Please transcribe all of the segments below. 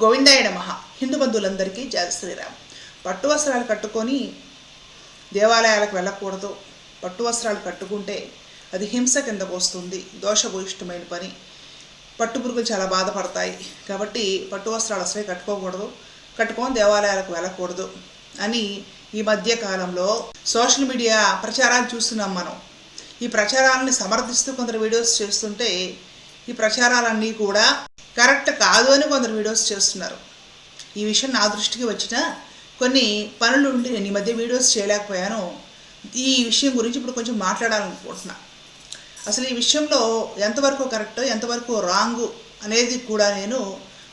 గోవిందాయ నమ. హిందూ బంధువులందరికీ జయ శ్రీరామ్. పట్టు వస్త్రాలు కట్టుకొని దేవాలయాలకు వెళ్ళకూడదు. పట్టు వస్త్రాలు కట్టుకుంటే అది హింస కిందకు వస్తుంది దోషభూయిష్టమైన పని. పట్టు పురుగులు చాలా బాధపడతాయి. కాబట్టి పట్టు వస్త్రాలు అసలే కట్టుకోకూడదు. కట్టుకొని దేవాలయాలకు వెళ్ళకూడదు అని ఈ మధ్య కాలంలో సోషల్ మీడియా ప్రచారాలు చూస్తున్నాం మనం. ఈ ప్రచారాలని సమర్థిస్తూ కొందరు వీడియోస్ చేస్తుంటే ఈ ప్రచారాలన్నీ కూడా కరెక్ట్ కాదు అని కొందరు వీడియోస్ చేస్తున్నారు. ఈ విషయం నా దృష్టికి వచ్చిన కొన్ని పనులు ఉండి నేను ఈ మధ్య వీడియోస్ చేయలేకపోయాను. ఈ విషయం గురించి ఇప్పుడు కొంచెం మాట్లాడాలనుకుంటున్నా. అసలు ఈ విషయంలో ఎంతవరకు కరెక్ట్ ఎంతవరకు రాంగ్ అనేది కూడా నేను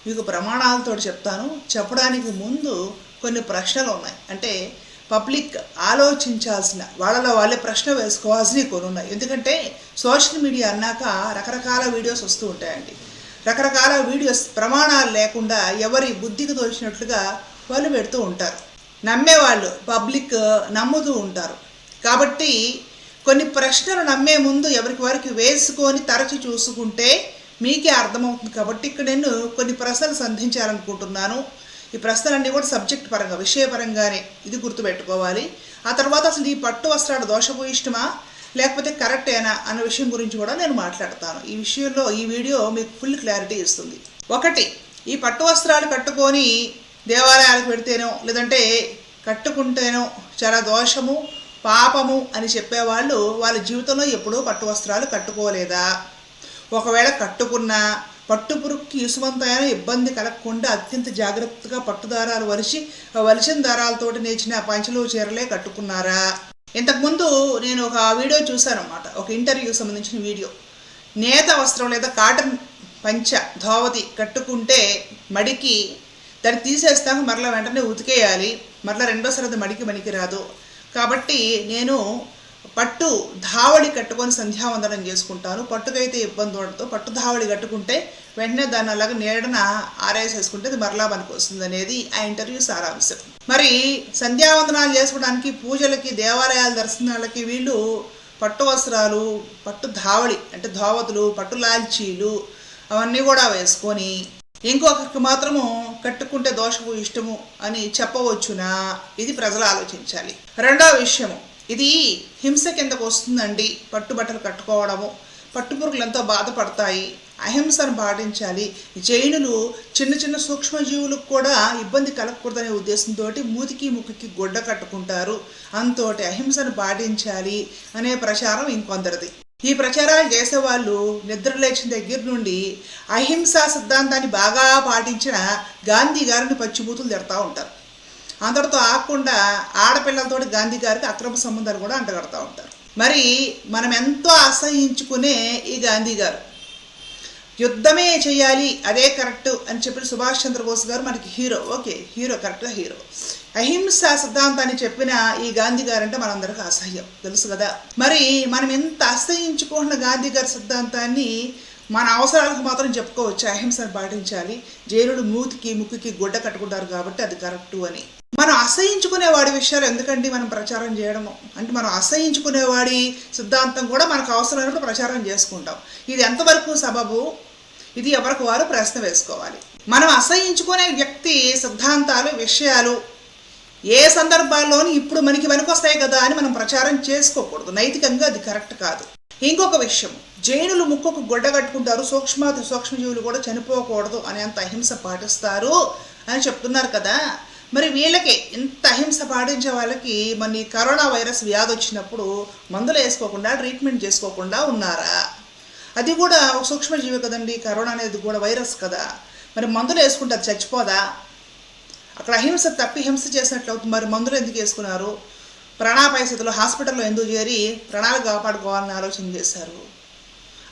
మీకు ప్రమాణాలతో చెప్తాను. చెప్పడానికి ముందు కొన్ని ప్రశ్నలు ఉన్నాయి. అంటే పబ్లిక్ ఆలోచించాల్సిన వాళ్ళలో వాళ్ళే ప్రశ్న వేసుకోవాల్సినవి కొన్ని ఉన్నాయి. ఎందుకంటే సోషల్ మీడియా అన్నాక రకరకాల వీడియోస్ వస్తూ ఉంటాయండి. రకరకాల వీడియోస్ ప్రమాణాలు లేకుండా ఎవరి బుద్ధికి తోచినట్లుగా వాళ్ళు పెడుతూ ఉంటారు. నమ్మేవాళ్ళు పబ్లిక్ నమ్ముతూ ఉంటారు. కాబట్టి కొన్ని ప్రశ్నలు నమ్మే ముందు ఎవరికి వారికి వేసుకొని తరచి చూసుకుంటే మీకే అర్థమవుతుంది. కాబట్టి ఇక్కడ నేను కొన్ని ప్రశ్నలు సంధించాలనుకుంటున్నాను. ఈ ప్రశ్నలన్నీ కూడా సబ్జెక్ట్ పరంగా విషయపరంగానే ఇది గుర్తుపెట్టుకోవాలి. ఆ తర్వాత అసలు ఈ పట్టు వస్త్రాలు దోషభూయిష్టమా లేకపోతే కరెక్టేనా అన్న విషయం గురించి కూడా నేను మాట్లాడతాను. ఈ విషయంలో ఈ వీడియో మీకు ఫుల్ క్లారిటీ ఇస్తుంది. ఒకటి ఈ పట్టు వస్త్రాలు కట్టుకొని దేవాలయాలకు పెడితేనో లేదంటే కట్టుకుంటేనో చాలా దోషము పాపము అని చెప్పేవాళ్ళు వాళ్ళ జీవితంలో ఎప్పుడూ పట్టు వస్త్రాలు కట్టుకోలేదా? ఒకవేళ కట్టుకున్నా పట్టు పురుగుకి ఇబ్బంది కలగకుండా అత్యంత జాగ్రత్తగా పట్టుదారాలు వలిసి వలిచి ఆ వలిసిన దారాలతోటి నేర్చిన పంచలు చీరలే కట్టుకున్నారా? ఇంతకుముందు నేను ఒక వీడియో చూశాను అనమాట ఒక ఇంటర్వ్యూకి సంబంధించిన వీడియో. నేత వస్త్రం లేదా కాటన్ పంచ ధోవతి కట్టుకుంటే మడికి దాన్ని తీసేస్తాక మరలా వెంటనే ఉతికేయాలి. మరలా రెండోసారి అది మడికి మడికి రాదు కాబట్టి నేను పట్టు ధావళి కట్టుకొని సంధ్యావందనం చేసుకుంటాను పట్టుకైతే ఇబ్బంది ఉండదు. పట్టు ధావళి కట్టుకుంటే వెంటనే దాన్ని అలాగ నీడన ఆరేసేసుకుంటే అది మరలా పనికి వస్తుంది అనేది ఆ ఇంటర్వ్యూ సారాంశం. మరి సంధ్యావందనాలు చేసుకోవడానికి పూజలకి దేవాలయాల దర్శనాలకి వీళ్ళు పట్టు వస్త్రాలు పట్టు ధావళి అంటే ధోవతులు పట్టు లాల్చీలు అవన్నీ కూడా వేసుకొని ఇంకొకరికి మాత్రము కట్టుకుంటే దోషము ఇష్టము అని చెప్పవచ్చునా? ఇది ప్రజలు ఆలోచించాలి. రెండో విషయము. ఇది హింస కిందకు వస్తుందండి. పట్టుబట్టలు కట్టుకోవడము. పట్టుపురుగులు ఎంతో బాధపడతాయి. అహింసను పాటించాలి. జైనులు చిన్న చిన్న సూక్ష్మజీవులకు కూడా ఇబ్బంది కలగకూడదనే ఉద్దేశంతో మూతికి ముక్కుకి గుడ్డ కట్టుకుంటారు. అంతోటి అహింసను పాటించాలి అనే ప్రచారం ఇంకొందరిది. ఈ ప్రచారాలు చేసేవాళ్ళు నిద్ర లేచిన దగ్గర నుండి అహింసా సిద్ధాంతాన్ని బాగా పాటించిన గాంధీ గారిని పచ్చిబూతులు తిడతా ఉంటారు. అందరితో ఆగకుండా ఆడపిల్లలతోటి గాంధీ గారికి అక్రమ సంబంధాలు కూడా అంటగడతా ఉంటారు. మరి మనం ఎంతో అసహించుకునే ఈ గాంధీ గారు. యుద్ధమే చేయాలి అదే కరెక్ట్ అని చెప్పిన సుభాష్ చంద్రబోస్ గారు మనకి హీరో. ఓకే హీరో కరెక్ట్గా హీరో. అహింస సిద్ధాంతాన్ని చెప్పిన ఈ గాంధీ గారు అంటే మనందరికీ అసహ్యం. తెలుసు కదా. మరి మనం ఎంత అసహించుకుంటున్న గాంధీ గారి సిద్ధాంతాన్ని మన అవసరాలకు మాత్రం చెప్పుకోవచ్చు. అహింసను పాటించాలి. జైలుడు మూతికి ముక్కుకి గుడ్డ కట్టుకుంటారు కాబట్టి అది కరెక్టు అని. మనం అసహించుకునే వాడి విషయాలు ఎందుకండి మనం ప్రచారం చేయడము? అంటే మనం అసహించుకునేవాడి సిద్ధాంతం కూడా మనకు అవసరమైనప్పుడు ప్రచారం చేసుకుంటాం. ఇది ఎంతవరకు సబబు? ఇది ఎవరికి వారు ప్రశ్న వేసుకోవాలి. మనం అసహించుకునే వ్యక్తి సిద్ధాంతాలు విషయాలు ఏ సందర్భాల్లోనూ ఇప్పుడు మనకి వస్తాయి కదా అని మనం ప్రచారం చేసుకోకూడదు. నైతికంగా అది కరెక్ట్ కాదు. ఇంకొక విషయం. జైనులు ముక్కుకు గొడ్డ కట్టుకుంటారు. సూక్ష్మాతి సూక్ష్మజీవులు కూడా చనిపోకూడదు అని అంత అహింస పాటిస్తారు అని చెప్తున్నారు కదా. మరి వీళ్ళకి ఇంత అహింస పాటించే వాళ్ళకి మన కరోనా వైరస్ వ్యాధి వచ్చినప్పుడు మందులు వేసుకోకుండా ట్రీట్మెంట్ చేసుకోకుండా ఉన్నారా? అది కూడా ఒక సూక్ష్మజీవి కదండి. కరోనా అనేది కూడా వైరస్ కదా. మరి మందులు వేసుకుంటారు అది చచ్చిపోదా? అక్కడ అహింస తప్పి హింస చేసినట్లు అవుతుంది. మరి మందులు ఎందుకు వేసుకున్నారు? ప్రాణాపాయ స్థితిలో హాస్పిటల్లో ఎందుకు చేరి ప్రాణాలు కాపాడుకోవాలని ఆలోచన చేశారు.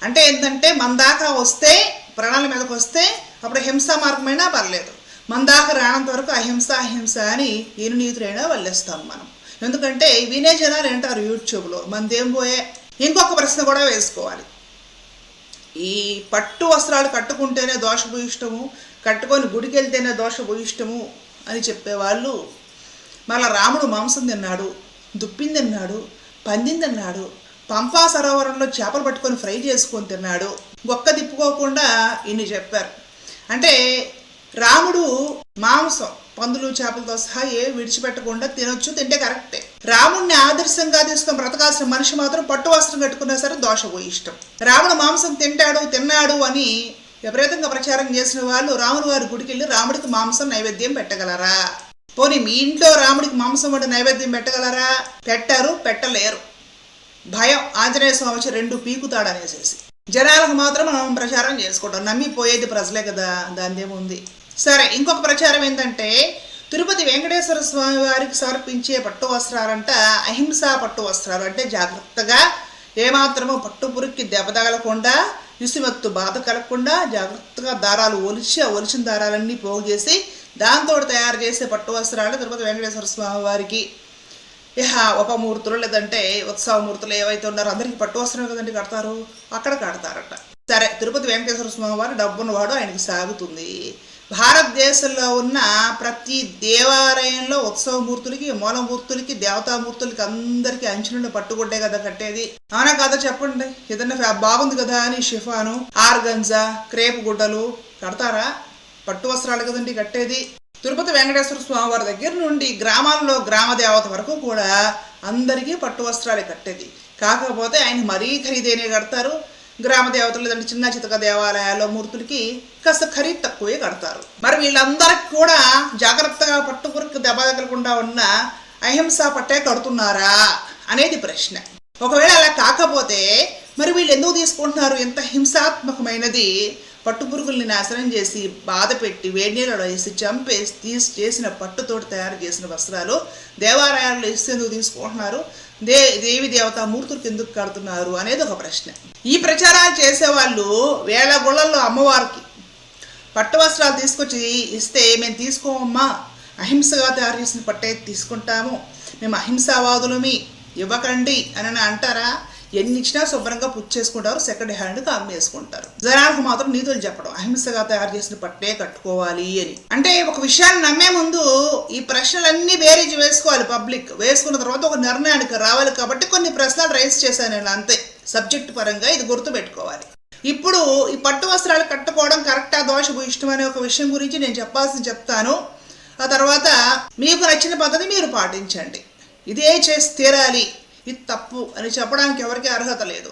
అంటే ఏంటంటే మన దాకా వస్తే ప్రాణాల మీదకి వస్తే అప్పుడు హింస మార్గమైనా పర్లేదు. మన దాకా రానంత వరకు అహింస అహింస అని ఏను నీతులైనా వల్లేస్తాం మనం. ఎందుకంటే వినే జనాలు అంటారు యూట్యూబ్లో మనదేం పోయే? ఇంకొక ప్రశ్న కూడా వేసుకోవాలి. ఈ పట్టు వస్త్రాలు కట్టుకుంటేనే దోషభూయిష్టము కట్టుకొని గుడికి వెళ్తేనే దోషభూయిష్టము అని చెప్పేవాళ్ళు మళ్ళా రాముడు మాంసం తిన్నాడు. దుప్పిందిన్నాడు పందిందిన్నాడు పంపా సరోవరంలో చేపలు పట్టుకొని ఫ్రై చేసుకొని తిన్నాడు. ఒక్క తిప్పుకోకుండా ఇన్ని చెప్పారు. అంటే రాముడు మాంసం పందులు చేపలతో సహా ఏ విడిచిపెట్టకుండా తినొచ్చు తింటే కరెక్టే. రాముడిని ఆదర్శంగా తీసుకొని బ్రతకాల్సిన మనిషి మాత్రం పట్టు వస్త్రం కట్టుకున్నా సరే దోష పోయి ఇష్టం. రాముడు మాంసం తింటాడు తిన్నాడు అని విపరీతంగా ప్రచారం చేసిన వాళ్ళు రాముడు వారి గుడికి వెళ్ళి రాముడికి మాంసం నైవేద్యం పెట్టగలరా? పోనీ మీ ఇంట్లో రాముడికి మాంసం వంటి నైవేద్యం పెట్టగలరా? పెట్టరు పెట్టలేరు. భయం ఆంజనేయ స్వామి వచ్చి రెండు పీకుతాడనేసేసి జనాలకు మాత్రం మనం ప్రచారం చేసుకుంటాం. నమ్మిపోయేది ప్రజలే కదా దాని ఏముంది సరే ఇంకొక ప్రచారం ఏంటంటే తిరుపతి వెంకటేశ్వర స్వామి వారికి సమర్పించే పట్టు వస్త్రాలంట అహింసా పట్టు వస్త్రాలు. అంటే జాగ్రత్తగా ఏమాత్రమో పట్టు పురుక్కి దెబ్బ తగలకుండా ఇసుమత్తు బాధ కలగకుండా జాగ్రత్తగా దారాలు ఒలిచి ఆ ఒలిచిన దారాలన్నీ పోగు చేసి దాంతో తయారు చేసే పట్టు వస్త్రాలు తిరుపతి వెంకటేశ్వర స్వామి వారికి ఇహ ఉపమూర్తులు లేదంటే ఉత్సవమూర్తులు ఏవైతే ఉన్నారో అందరికీ పట్టు వస్త్రం కదండి కడతారు? అక్కడ కడతారట. సరే తిరుపతి వెంకటేశ్వర స్వామి డబ్బును డబ్బున్నవాడు ఆయనకి సాగుతుంది. భారతదేశంలో ఉన్న ప్రతి దేవాలయంలో ఉత్సవమూర్తులకి మూలమూర్తులకి దేవతామూర్తులకి అందరికీ అంచులను పట్టుకుంటే కదా కట్టేది. అవునా కదా చెప్పండి? ఏదన్నా బాగుంది కదా అని షిఫాను ఆర్గంజా క్రేపు గుడ్డలు కడతారా? పట్టు వస్త్రాలు కదండి కట్టేది. తిరుపతి వెంకటేశ్వర స్వామి వారి దగ్గర నుండి గ్రామాల్లో గ్రామ దేవత వరకు కూడా అందరికీ పట్టు వస్త్రాలే కట్టేది. కాకపోతే ఆయన మరీ ఖరీదైనవి కడతారు. గ్రామ దేవతలు లేదంటే చిన్న చితక దేవాలయాల్లో మూర్తులకి కాస్త ఖరీదు తక్కువే కడతారు. మరి వీళ్ళందరికి కూడా జాగ్రత్తగా పట్టు దెబ్బ తగలకుండా ఉన్న అహింస పట్టే కడుతున్నారా అనేది ప్రశ్న. ఒకవేళ అలా కాకపోతే మరి వీళ్ళు ఎందుకు తీసుకుంటున్నారు? ఎంత హింసాత్మకమైనది? పట్టు పురుగుల్ని నాశనం చేసి బాధ పెట్టి వేడి నీళ్ళలో వేసి చంపేసి తీసి చేసిన పట్టుతోటి తయారు చేసిన వస్త్రాలు దేవాలయాల్లో ఇస్తే ఎందుకు తీసుకుంటున్నారు. దే దేవి దేవతా మూర్తులకు ఎందుకు కడుతున్నారు అనేది ఒక ప్రశ్న. ఈ ప్రచారాలు చేసేవాళ్ళు వేల గుళ్ళల్లో అమ్మవారికి పట్టు వస్త్రాలు తీసుకొచ్చి ఇస్తే మేము తీసుకోమమ్మా అహింసగా తయారు చేసిన పట్టే తీసుకుంటాము. మేము అహింసావాదులమి ఇవ్వకండి అని అంటారా? ఎన్ని ఇచ్చినా శుభ్రంగా పుచ్చేసుకుంటారు సెకండ్ హ్యాండ్కి అమ్మేసుకుంటారు జనాలకు మాత్రం నీతులు చెప్పడం అహింసగా తయారు చేసిన పట్టే కట్టుకోవాలి అని. అంటే ఒక విషయాన్ని నమ్మే ముందు ఈ ప్రశ్నలన్నీ బేరీజ్ వేసుకోవాలి పబ్లిక్. వేసుకున్న తర్వాత ఒక నిర్ణయానికి రావాలి కాబట్టి కొన్ని ప్రశ్నలు రైజ్ చేశాను నేను అంతే. సబ్జెక్ట్ పరంగా ఇది గుర్తుపెట్టుకోవాలి ఇప్పుడు ఈ పట్టు వస్త్రాలు కట్టుకోవడం కరెక్టా దోషకు ఇష్టం అనే ఒక విషయం గురించి నేను చెప్పాల్సింది చెప్తాను. ఆ తర్వాత మీకు నచ్చిన పద్ధతి మీరు పాటించండి. ఇదే చేసి తీరాలి. ఇది తప్పు అని చెప్పడానికి ఎవరికీ అర్హత లేదు.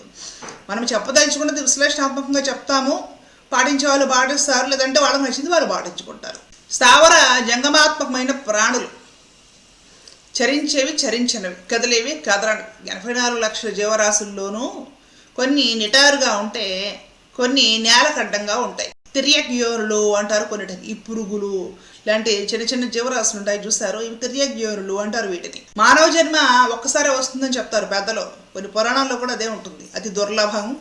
మనం చెప్పదలుచుకున్నది విశ్లేషణాత్మకంగా చెప్తాము. పాటించే వాళ్ళు పాటిస్తారు లేదంటే వాళ్ళకి నచ్చింది వాళ్ళు పాటించుకుంటారు. స్థావర జంగమాత్మకమైన ప్రాణులు చరించేవి చరించినవి కదిలేవి కదలనివి ఎనభై నాలుగు లక్షల జీవరాశుల్లోనూ కొన్ని నిటారుగా ఉంటే కొన్ని నేలకడ్డంగా ఉంటాయి. తిరియగ్యోరులు అంటారు కొన్ని ఈ పురుగులు లాంటి చిన్న చిన్న జీవరాశులు ఉంటాయి చూస్తారు ఇవి తిరియగ్యోరులు అంటారు వీటిని. మానవ జన్మ ఒక్కసారి వస్తుందని చెప్తారు పెద్దలు. కొన్ని పురాణాల్లో కూడా అదే ఉంటుంది. అతి దుర్లభం.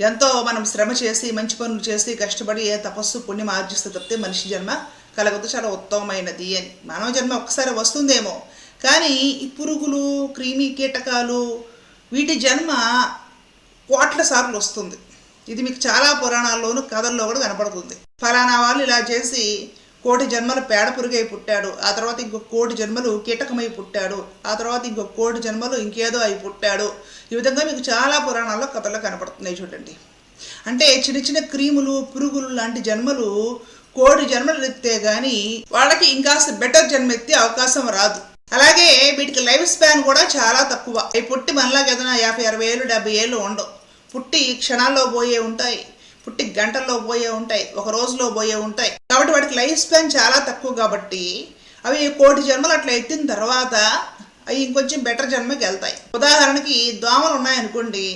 ఎంతో మనం శ్రమ చేసి మంచి పనులు చేసి కష్టపడి ఏ తపస్సు పుణ్యం ఆర్జిస్తే తప్పితే మనిషి జన్మ కలగదు. చాలా ఉత్తమమైనది అని. మానవ జన్మ ఒక్కసారి వస్తుందేమో. కానీ ఈ పురుగులు క్రిమి కీటకాలు వీటి జన్మ కోట్ల సార్లు వస్తుంది. ఇది మీకు చాలా పురాణాల్లోనూ కథల్లో కూడా కనపడుతుంది. ఫలానా వాళ్ళు ఇలా చేసి కోటి జన్మలు పేడ పురుగై పుట్టాడు. ఆ తర్వాత ఇంకొక కోటి జన్మలు కీటకమై పుట్టాడు. ఆ తర్వాత ఇంకొక కోటి జన్మలు ఇంకేదో అయి పుట్టాడు. ఈ విధంగా మీకు చాలా పురాణాల్లో కథల్లో కనపడుతున్నాయి చూడండి. అంటే చిన్న చిన్న క్రీములు పురుగులు లాంటి జన్మలు కోటి జన్మలు ఎత్తే కానీ వాళ్ళకి ఇంకాస్త బెటర్ జన్మ ఎత్తే అవకాశం రాదు. అలాగే వీటికి లైఫ్ స్పాన్ కూడా చాలా తక్కువ. అవి పుట్టి మనలాగా ఏదైనా యాభై అరవై ఏళ్ళు డెబ్బై ఏళ్ళు ఉండవు. పుట్టి క్షణాల్లో పోయే ఉంటాయి పుట్టి గంటల్లో పోయే ఉంటాయి ఒక రోజులో పోయే ఉంటాయి. కాబట్టి వాటికి లైఫ్ స్పాన్ చాలా తక్కువ కాబట్టి అవి కోటి జన్మలు అట్లా ఎత్తిన తర్వాత అవి ఇంకొంచెం బెటర్ జన్మకి వెళ్తాయి. ఉదాహరణకి దోమలు ఉన్నాయనుకోండి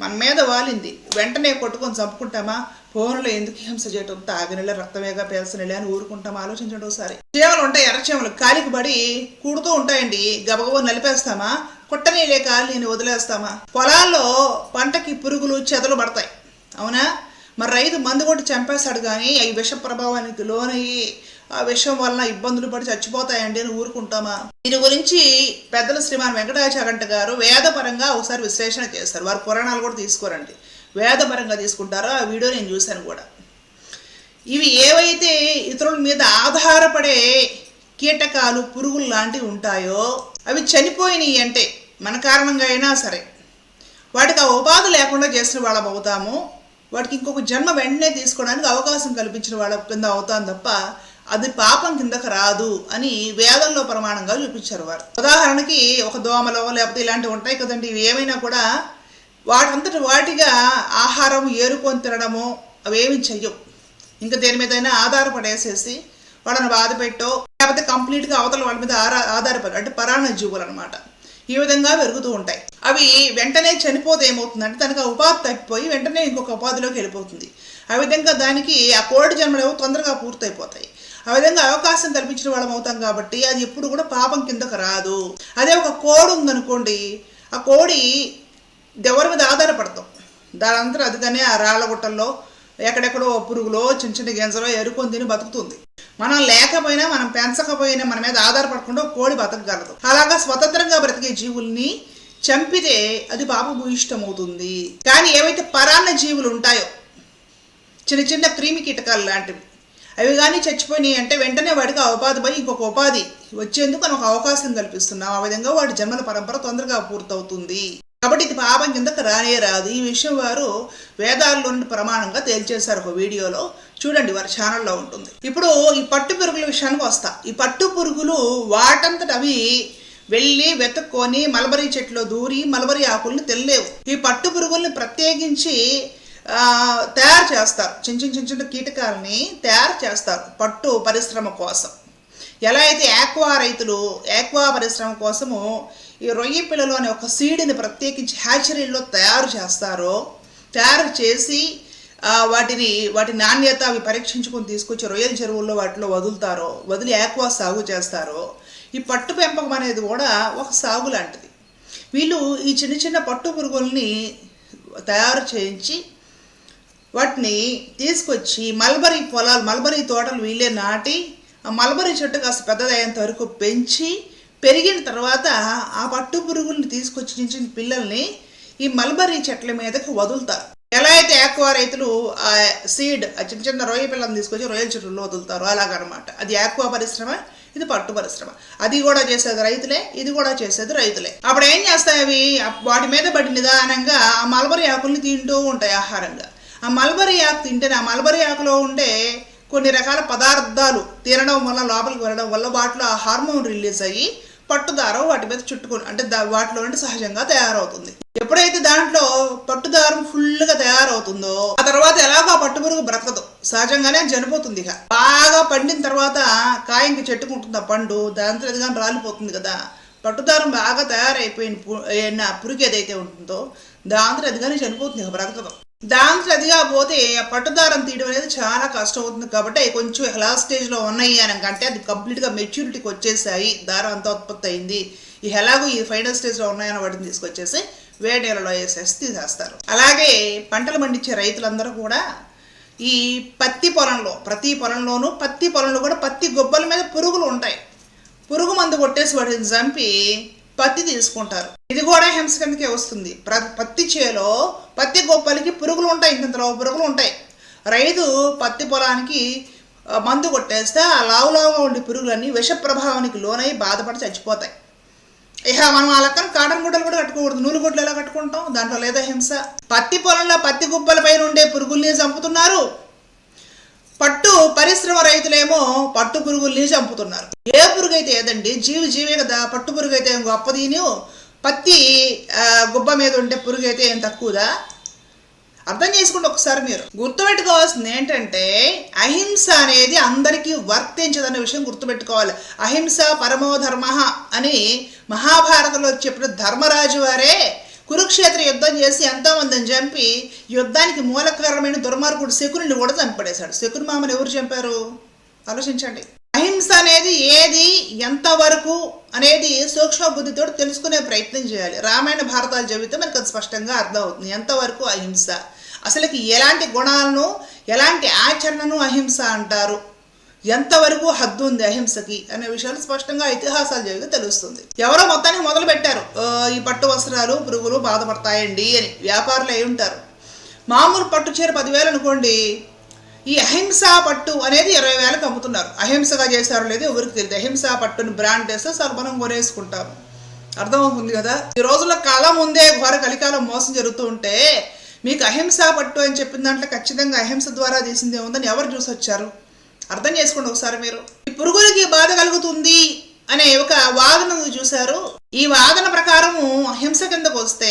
మన మీద వాలింది వెంటనే కొట్టుకొని చంపుకుంటామా? ఫోన్లో ఎందుకు హింస చేయటం? తాగినలే రక్తమేగా పేల్చనిలే అని ఊరుకుంటామా ఆలోచించండి ఒకసారి. చీమలు ఉంటాయి ఎర్రచీమలు కాలికి పడి కూడుతూ ఉంటాయండి గబగబా నలిపేస్తామా? కుట్టనీలే నేను వదిలేస్తామా? పొలాల్లో పంటకి పురుగులు చెదలు పడతాయి. అవునా? మరి రైతు మందు కొట్టి చంపేస్తాడు కానీ అవి విష ప్రభావానికి లోనయ్యి ఆ విషం వలన ఇబ్బందులు పడి చచ్చిపోతాయండి అని ఊరుకుంటామా? దీని గురించి పెద్దలు శ్రీమాన్ వెంకటాచారంట గారు వేదపరంగా ఒకసారి విశ్లేషణ చేస్తారు. వారు పురాణాలు కూడా తీసుకోరండి. వేదపరంగా తీసుకుంటారో ఆ వీడియో నేను చూశాను కూడా. ఇవి ఏవైతే ఇతరుల మీద ఆధారపడే కీటకాలు పురుగులు లాంటివి ఉంటాయో అవి చనిపోయినాయి అంటే మన కారణంగా అయినా సరే. వాటికి ఆ ఉపాధి లేకుండా చేసిన వాళ్ళం అవుతాము. వాటికి ఇంకొక జన్మ వెంటనే తీసుకోవడానికి అవకాశం కల్పించిన వాళ్ళ కింద అవుతాం తప్ప అది పాపం కిందకు రాదు అని వేదంలో ప్రమాణంగా చూపించారు వారు. ఉదాహరణకి ఒక దోమలో లేకపోతే ఇలాంటివి ఉంటాయి కదండి. ఇవి ఏమైనా కూడా వాటంతటి వాటిగా ఆహారం ఏరుకొని తినడము అవేమి చెయ్యవు. ఇంకా దేని మీదైనా ఆధారపడేసేసి వాళ్ళని బాధ పెట్టో లేకపోతే కంప్లీట్గా అవతల వాళ్ళ మీద ఆరా ఆధారపడి అంటే పరాణ జీవులు అనమాట ఈ విధంగా పెరుగుతూ ఉంటాయి. అవి వెంటనే చనిపోతే ఏమవుతుందంటే దానికి ఆ ఉపాధి తప్పిపోయి వెంటనే ఇంకొక ఉపాధిలోకి వెళ్ళిపోతుంది. ఆ విధంగా దానికి ఆ కోడి జన్మలు తొందరగా పూర్తయిపోతాయి. ఆ విధంగా అవకాశం కల్పించిన వాళ్ళం అవుతాం కాబట్టి అది ఎప్పుడు కూడా పాపం కిందకు రాదు. అదే ఒక కోడి ఉందనుకోండి ఆ కోడి ఎవరి మీద ఆధారపడతాం దాని దానంతా అందుకనే ఆ రాళ్ళ గుట్టల్లో ఎక్కడెక్కడో పురుగులో చిన్న చిన్న గింజలో ఎరుకొని తిని బతుకుతుంది. మనం లేకపోయినా మనం పెంచకపోయినా మన మీద ఆధారపడకుండా కోడి బతకగలదు. అలాగా స్వతంత్రంగా బ్రతికే జీవుల్ని చంపితే అది పాపభూయిష్టం అవుతుంది కానీ ఏవైతే పరాన్న జీవులు ఉంటాయో చిన్న చిన్న క్రిమి కీటకాలు లాంటివి అవి కానీ చచ్చిపోయినాయి అంటే వెంటనే వాడికి ఉపాధి పోయి ఇంకొక ఉపాధి వచ్చేందుకు మనం ఒక అవకాశం కల్పిస్తున్నాం. ఆ విధంగా వాడి జన్మల పరంపర తొందరగా పూర్తవుతుంది. కాబట్టి ఇది పాపం కిందకు రానే రాదు ఈ విషయం వారు వేదాల్లో ప్రమాణంగా తేల్చేశారు ఒక వీడియోలో. చూడండి వారి ఛానల్లో ఉంటుంది. ఇప్పుడు ఈ పట్టు పురుగుల విషయానికి వస్తా. ఈ పట్టు పురుగులు వాటంతట అవి వెళ్ళి వెతుక్కొని మలబరీ చెట్లు దూరి మలబరీ ఆకుల్ని తెల్లేవు. ఈ పట్టు పురుగుల్ని ప్రత్యేకించి తయారు చేస్తారు. చిన్న చిన్న చిన్న చిన్న కీటకాలని తయారు చేస్తారు పట్టు పరిశ్రమ కోసం. ఎలా అయితే ఆక్వా రైతులు యాక్వా పరిశ్రమ కోసము ఈ రొయ్య పిల్లలు అనే ఒక సీడ్ని ప్రత్యేకించి హ్యాచరీల్లో తయారు చేస్తారో తయారు చేసి వాటిని వాటి నాణ్యత అవి పరీక్షించుకొని తీసుకొచ్చి రొయ్యల చెరువుల్లో వాటిలో వదులుతారో వదిలి ఆక్వా సాగు చేస్తారో ఈ పట్టు పెంపకం అనేది కూడా ఒక సాగు లాంటిది. వీళ్ళు ఈ చిన్న చిన్న పట్టు పురుగుల్ని తయారు చేయించి వాటిని తీసుకొచ్చి మల్బరీ పొలాలు మల్బరీ తోటలు వీళ్ళే నాటి ఆ మల్బరీ చెట్టు కాస్త పెద్దదయ్యేంత వరకు పెంచి పెరిగిన తర్వాత ఆ పట్టు పురుగుల్ని తీసుకొచ్చి చిన్న చిన్న పిల్లల్ని ఈ మల్బరీ చెట్ల మీదకి వదులుతారు. ఎలా అయితే ఆక్వా రైతులు ఆ సీడ్ ఆ చిన్న చిన్న రొయ్య పిల్లల్ని తీసుకొచ్చి రొయ్యల చెట్లు వదులుతారు అలాగనమాట. అది ఆక్వా పరిశ్రమ ఇది పట్టు పరిశ్రమ. అది కూడా చేసేది రైతులే ఇది కూడా చేసేది రైతులే. అప్పుడు ఏం చేస్తాయి అవి? వాటి మీద పడి నిదానంగా ఆ మల్బరీ ఆకుల్ని తింటూ ఉంటాయి ఆహారంగా. ఆ మల్బరీ ఆకు తింటేనే ఆ మల్బరీ ఆకులో ఉండే కొన్ని రకాల పదార్థాలు తినడం వల్ల లోపలికి వెళ్ళడం వల్ల వాటిలో ఆ హార్మోన్ రిలీజ్ అయ్యి పట్టుదారం వాటి మీద చుట్టుకుని అంటే వాటిలో నుండి సహజంగా తయారవుతుంది. ఎప్పుడైతే దాంట్లో పట్టుదారం ఫుల్గా తయారవుతుందో ఆ తర్వాత ఎలాగో ఆ పట్టుపురుగు బ్రతకదు. సహజంగానే చనిపోతుంది ఇక. బాగా పండిన తర్వాత కాయంకి చెట్టుకుంటుంది ఆ పండు దాంతో ఎదుగా రాలిపోతుంది కదా. పట్టుదారం బాగా తయారైపోయిన పు- పురుగు ఏదైతే ఉంటుందో దాంతో ఎదుగానే చనిపోతుంది ఇక బ్రతకదు. దాంట్లో అదిగా పోతే ఆ పట్టుదారం తీయడం అనేది చాలా కష్టం అవుతుంది కాబట్టి అవి కొంచెం ఎలా స్టేజ్లో ఉన్నాయి అనకంటే అంటే అది కంప్లీట్గా మెచ్యూరిటీకి వచ్చేసాయి. దారం అంతా ఉత్పత్తి అయింది. ఈ ఎలాగో ఈ ఫైనల్ స్టేజ్లో ఉన్నాయని వాటిని తీసుకొచ్చేసి వేడేలలో వేసేసి తీసేస్తారు. అలాగే పంటలు పండించే రైతులందరూ కూడా ఈ పత్తి పొలంలో ప్రతి పొలంలోనూ పత్తి పొలంలో కూడా పత్తి గొబ్బల మీద పురుగులు ఉంటాయి. పురుగు మందు కొట్టేసి వాటిని చంపి పత్తి తీసుకుంటారు. ఇది కూడా హింస కిందకే వస్తుంది. ప్ర- పత్తి చేలో పత్తి గొప్పలకి పురుగులు ఉంటాయి ఇంతలో పురుగులు ఉంటాయి. రైతు పత్తి పొలానికి మందు కొట్టేస్తే ఆ లావు లావుగా ఉండే పురుగులన్నీ విష ప్రభావానికి లోనై బాధపడి చచ్చిపోతాయి. ఇక మనం ఆ లెక్కన కాటన్ గుడ్డలు కూడా కట్టుకోకూడదు నూలు గుడ్డలు ఎలా కట్టుకుంటాం? దాంట్లో లేదా హింస. పత్తి పొలంలో పత్తి గుబ్బల పైన ఉండే పురుగుల్ని చంపుతున్నారు. పట్టు పరిశ్రమ రైతులేమో పట్టు పురుగుల్ని చంపుతున్నారు. ఏ పురుగు అయితే ఏదండి జీవి జీవే కదా పట్టు పురుగు అయితే ఏం గొప్పదీను పత్తి గుబ్బ మీద ఉండే పురుగు అయితే ఏం తక్కువదా? అర్థం చేసుకోండి ఒకసారి మీరు. గుర్తుపెట్టుకోవాల్సింది ఏంటంటే అహింస అనేది అందరికీ వర్తించదన్న విషయం గుర్తుపెట్టుకోవాలి. అహింస పరమో ధర్మ అని మహాభారతంలో చెప్పిన ధర్మరాజు వారే కురుక్షేత్ర యుద్ధం చేసి ఎంతో మందిని చంపి యుద్ధానికి మూలకారణమైన దుర్మార్గుడు శకుని కూడా చంపడేశాడు శకుని మామని ఎవరు చంపారు? ఆలోచించండి. అహింస అనేది ఏది ఎంతవరకు అనేది సూక్ష్మ బుద్ధితో తెలుసుకునే ప్రయత్నం చేయాలి. రామాయణ భారతాలు చెబితే మనకు అది స్పష్టంగా అర్థమవుతుంది. ఎంతవరకు అహింస? అసలుకి ఎలాంటి గుణాలను ఎలాంటి ఆచరణను అహింస అంటారు? ఎంతవరకు హద్దు ఉంది అహింసకి? అనే విషయాలు స్పష్టంగా ఇతిహాసాలు చదివితే తెలుస్తుంది. ఎవరో మొత్తానికి మొదలు పెట్టారు ఈ పట్టు వస్త్రాలు పురుగులు బాధపడతాయండి అని. వ్యాపారులు అయి ఉంటారు. మామూలు పట్టు చీర పదివేలు అనుకోండి. ఈ అహింస పట్టు అనేది ఇరవై వేలకు అమ్ముతున్నారు. అహింసగా చేశారో లేదో ఎవరికి తెలియదు. అహింస పట్టుని బ్రాండ్ చేస్తే సర్వనం కొనేసుకుంటారు అర్థమవుతుంది కదా? ఈ రోజుల్లో కళ ముందే ఘోర కలికాలం మోసం జరుగుతూ ఉంటే మీకు అహింస పట్టు అని చెప్పిన దాంట్లో ఖచ్చితంగా అహింస ద్వారా తీసిందే ఉందని ఎవరు చూసి వచ్చారు? అర్థం చేసుకోండి ఒకసారి మీరు. ఈ పురుగులకి బాధ కలుగుతుంది అనే ఒక వాదన చూశారు? ఈ వాదన ప్రకారము అహింస కిందకు వస్తే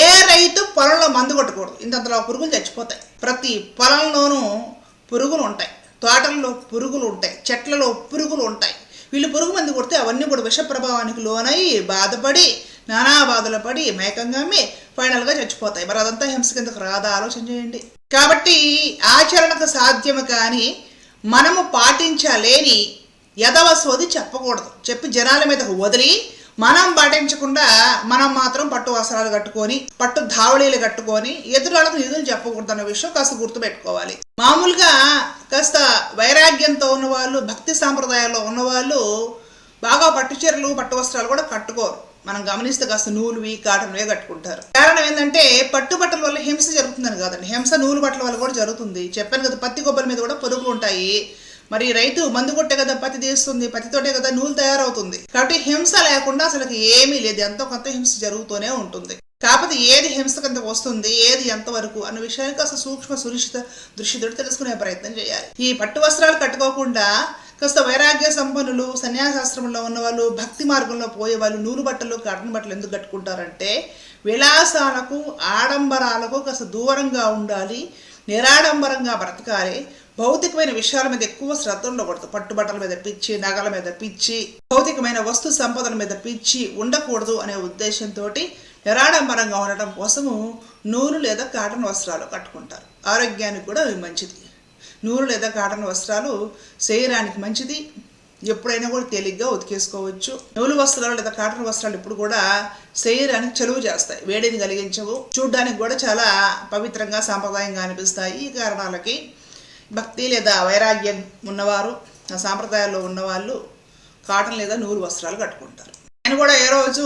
ఏ రైతు పొలంలో మందు కొట్టకూడదు. ఇంతంతలో పురుగులు చచ్చిపోతాయి. ప్రతి పొలంలోనూ పురుగులు ఉంటాయి తోటల్లో పురుగులు ఉంటాయి చెట్లలో పురుగులు ఉంటాయి వీళ్ళు పురుగు మందు కొడితే అవన్నీ కూడా విష ప్రభావానికి లోనై బాధపడి నానా బాధలు పడి మేకంగామి ఫైనల్గా చచ్చిపోతాయి. మరి అదంతా హింస కిందకు రాదా? ఆలోచన చేయండి. కాబట్టి ఆచరణకు సాధ్యము కానీ మనము పాటించలేని యథవసోది చెప్పకూడదు. చెప్పి జనాల మీద వదిలి మనం పాటించకుండా మనం మాత్రం పట్టు వస్త్రాలు కట్టుకొని పట్టు ధావళీలు కట్టుకొని ఎదురాళ్ళకు నిధులు చెప్పకూడదు అన్న విషయం కాస్త గుర్తుపెట్టుకోవాలి. మామూలుగా కాస్త వైరాగ్యంతో ఉన్నవాళ్ళు భక్తి సాంప్రదాయాల్లో ఉన్నవాళ్ళు బాగా పట్టు చీరలు పట్టు వస్త్రాలు కూడా కట్టుకోరు. మనం గమనిస్తే కాస్త నూలువి కాటన్వే కట్టుకుంటారు. కారణం ఏంటంటే పట్టు బట్టల వల్ల హింస జరుగుతుందని కాదండి. హింస నూలు బట్టల వల్ల కూడా జరుగుతుంది. చెప్పాను కదా పత్తి కొబ్బరి మీద కూడా పొరుగులు ఉంటాయి. మరి రైతు మందు కొట్టే కదా పత్తి తీస్తుంది పత్తితోటే కదా నూలు తయారవుతుంది. కాబట్టి హింస లేకుండా అసలు ఏమీ లేదు. ఎంతో కొంత హింస జరుగుతూనే ఉంటుంది. కాకపోతే ఏది హింస కింద వస్తుంది ఏది ఎంతవరకు అన్న విషయానికి అసలు సూక్ష్మ సురక్షిత దృష్టితో తెలుసుకునే ప్రయత్నం చేయాలి. ఈ పట్టు వస్త్రాలు కట్టుకోకుండా కాస్త వైరాగ్య సంపన్నులు సన్యాసాశ్రమంలో ఉన్న వాళ్ళు భక్తి మార్గంలో పోయేవాళ్ళు నూలు బట్టలు కాటన్ బట్టలు ఎందుకు కట్టుకుంటారంటే విలాసాలకు ఆడంబరాలకు కాస్త దూరంగా ఉండాలి నిరాడంబరంగా బ్రతకాలి. భౌతికమైన విషయాల మీద ఎక్కువ శ్రద్ధ ఉండకూడదు. పట్టుబట్టల మీద పిచ్చి నగల మీద పిచ్చి భౌతికమైన వస్తు సంపదల మీద పిచ్చి ఉండకూడదు అనే ఉద్దేశంతో నిరాడంబరంగా ఉండటం కోసము నూలు లేదా కాటన్ వస్త్రాలు కట్టుకుంటారు. ఆరోగ్యానికి కూడా అవి మంచిది. నూలు లేదా కాటన్ వస్త్రాలు శరీరానికి మంచిది. ఎప్పుడైనా కూడా తేలిగ్గా ఉతికేసుకోవచ్చు. నూలు వస్త్రాలు లేదా కాటన్ వస్త్రాలు ఇప్పుడు కూడా శరీరానికి చలువ చేస్తాయి. వేడిని కలిగించవు. చూడ్డానికి కూడా చాలా పవిత్రంగా సాంప్రదాయంగా అనిపిస్తాయి. ఈ కారణాలకి భక్తి లేదా వైరాగ్యం ఉన్నవారు ఆ సాంప్రదాయాల్లో ఉన్నవాళ్ళు కాటన్ లేదా నూరు వస్త్రాలు కట్టుకుంటారు. నేను కూడా ఏ రోజు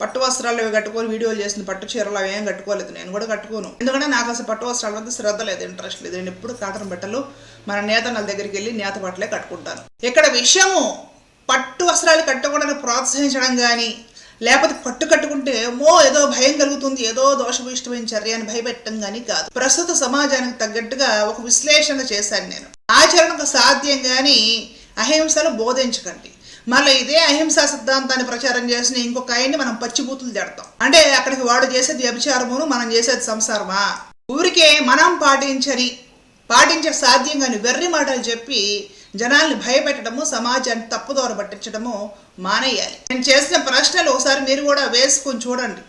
పట్టు వస్త్రాలు అవి కట్టుకొని వీడియోలు చేసిన పట్టు చీరలు అవి ఏం కట్టుకోలేదు. నేను కూడా కట్టుకోను. ఎందుకంటే నాకు అసలు పట్టు వస్త్రాల మీద శ్రద్ధ లేదు ఇంట్రెస్ట్ లేదు. నేను ఎప్పుడు కాటన్ బట్టలు మన నేతన్నల దగ్గరికి వెళ్ళి నేత బట్టలే కట్టుకుంటాను. ఇక్కడ విషయము పట్టు వస్త్రాలు కట్టుకోవడానికి ప్రోత్సహించడం కానీ లేకపోతే పట్టు కట్టుకుంటే మో ఏదో భయం కలుగుతుంది ఏదో దోషభూయిష్టమైన చర్య అని భయపెట్టడం కానీ కాదు. ప్రస్తుత సమాజానికి తగ్గట్టుగా ఒక విశ్లేషణ చేశాను నేను. ఆచరణకు సాధ్యం కానీ అహింసను బోధించకండి. మళ్ళీ ఇదే అహింసా సిద్ధాంతాన్ని ప్రచారం చేసిన ఇంకొక ఆయన్ని మనం పచ్చిబూతులు తిడతాం. అంటే అక్కడికి వాడు చేసేది వ్యభిచారమును మనం చేసేది సంసారమా? ఊరికే మనం పాటించని పాటించే సాధ్యం కాని వెర్రి మాటలు చెప్పి జనాల్ని భయపెట్టడము సమాజాన్ని తప్పుదోర పట్టించడము మానేయాలి. నేను చేసిన ప్రశ్నలు ఒకసారి మీరు కూడా వేసుకొని చూడండి.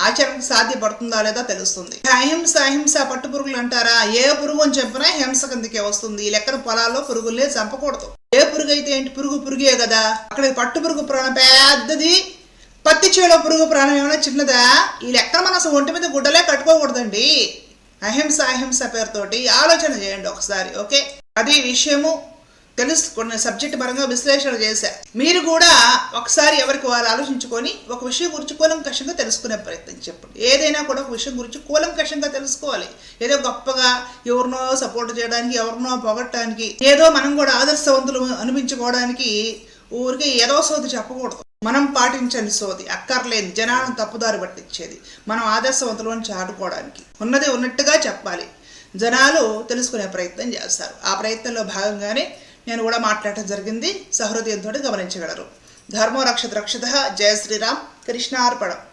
ఆచరణకు సాధ్యపడుతుందా లేదా తెలుస్తుంది. అహింస అహింస పట్టు పురుగులు అంటారా? ఏ పురుగు అని చెప్పినా హింస కిందకే వస్తుంది. ఈ లెక్కన పొలాల్లో పురుగులే చంపకూడదు. ఏ పురుగు అయితే ఏంటి? పురుగు పురుగే కదా. అక్కడ పట్టు పురుగు ప్రాణం పెద్దది. పత్తి చేలో పురుగు ప్రాణం ఏమైనా చిన్నదా? ఈ లెక్కన మనం అసలు ఒంటి మీద గుడ్డలే కట్టుకోకూడదండి. అహింస అహింస పేరుతోటి ఆలోచన చేయండి ఒకసారి ఓకే? అది విషయము. తెలుసుకున్న సబ్జెక్ట్ పరంగా విశ్లేషణ చేశా. మీరు కూడా ఒకసారి ఎవరికి వాళ్ళు ఆలోచించుకొని ఒక విషయం గురించి కూలంకషంగా తెలుసుకునే ప్రయత్నం చెప్పండి. ఏదైనా కూడా ఒక విషయం గురించి కూలంకషంగా తెలుసుకోవాలి. ఏదో గొప్పగా ఎవరినో సపోర్ట్ చేయడానికి ఎవరినో పొగట్టడానికి ఏదో మనం కూడా ఆదర్శవంతులు అనిపించుకోవడానికి ఊరికి ఏదో సోది చెప్పకూడదు. మనం పాటించని సోది అక్కర్లేని జనాలను తప్పుదారి పట్టించేది. మనం ఆదర్శవంతులు అని చాటుకోవడానికి. ఉన్నది ఉన్నట్టుగా చెప్పాలి. జనాలు తెలుసుకునే ప్రయత్నం చేస్తారు. ఆ ప్రయత్నంలో భాగంగానే నేను కూడా మాట్లాడటం జరిగింది. సహృదయంతో గమనించగలరు. ధర్మో రక్షత రక్షత. జయ శ్రీరామ్. కృష్ణార్పణం.